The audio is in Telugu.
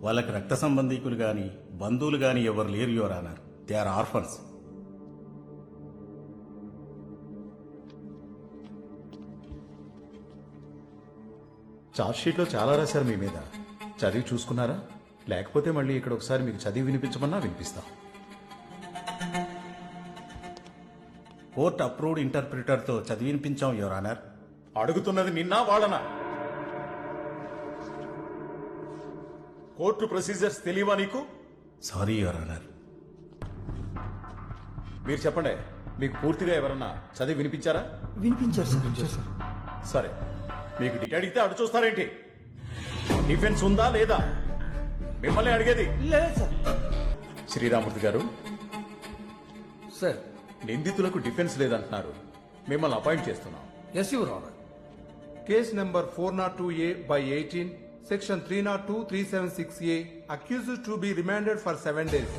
వాళ్ళకి రక్త సంబంధీకులు గాని బంధువులు గాని ఎవరు లేరు your honour. They are orphans. షీట్లో చాలా రాశారు మీ మీద. చదివి చూసుకున్నారా? లేకపోతే మళ్ళీ ఇక్కడ ఒకసారి మీకు చదివి వినిపించమన్నా వినిపిస్తాం. కోర్ట్ అప్రూవ్డ్ ఇంటర్ప్రిటర్తో చదివినిపించాం యువర్ ఆనర్. అడుగుతున్నది నిన్న వాళ్ళనా? కోర్టు ప్రొసీజర్స్ తెలియవా నీకు? Sorry your honour. మీరు చెప్పండి మీకు పూర్తిగా ఎవరన్నా చదివి వినిపించారా? వినిపించారు సార్ సార్. సరే మీకు డి- అడిగితే అడు చూస్తారేంటి? డిఫెన్స్ ఉందా లేదా? మిమ్మల్ని అడిగేది. లేదు సార్. శ్రీరామూర్తి గారు సార్. నిందితులకు డిఫెన్స్ లేదంటున్నారు. మిమ్మల్ని అపాయింట్ చేస్తున్నాం. Yes your honour. Case number 402A by 18, section 302, 376A, accused to be remanded for seven days.